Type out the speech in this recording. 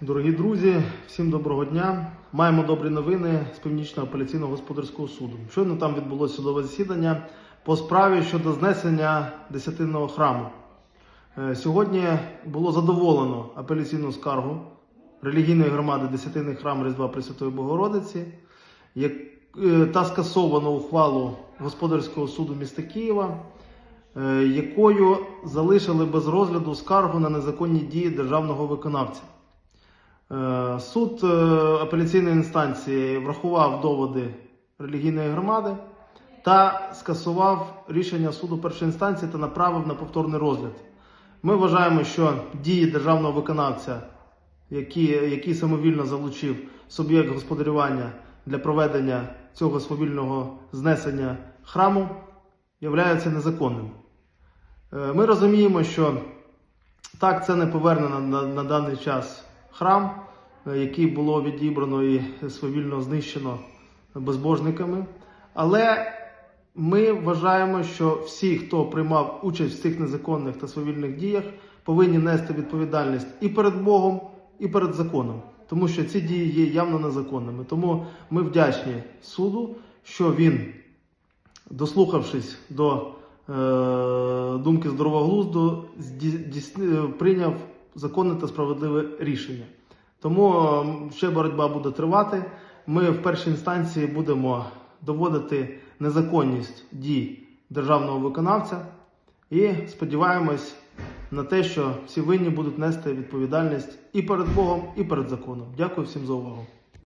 Дорогі друзі, всім доброго дня. Маємо добрі новини з Північного апеляційного господарського суду. Щойно там відбулося судове засідання по справі щодо знесення десятинного храму. Е, Сьогодні було задоволено апеляційну скаргу релігійної громади Десятинний храм Різдва Пресвятої Богородиці е, та скасовано ухвалу господарського суду міста Києва, е, якою залишили без розгляду скаргу на незаконні дії державного виконавця. Е, Суд е, апеляційної інстанції врахував доводи релігійної громади та скасував рішення суду першої інстанції та направив на повторний розгляд. Ми вважаємо, що дії державного виконавця, які, який самовільно залучив суб'єкт господарювання для проведення цього свавільного знесення храму, являються незаконними. Е, Ми розуміємо, що так, це не повернено на, на даний час храм, е, який було відібрано і свавільно знищено безбожниками. Але ми вважаємо, що всі, хто приймав участь в цих незаконних та свавільних діях, повинні нести відповідальність і перед Богом, і перед законом, тому що ці дії є явно незаконними. Тому ми вдячні суду, що він дослухавшись до е, думки здорового глузду, е, прийняв законне та справедливе рішення. Тому е, ще боротьба буде тривати. Ми в першій інстанції будемо доводити незаконність дій державного виконавця і сподіваємось на те, що всі винні будуть нести відповідальність і перед Богом, і перед законом. Дякую всім за увагу.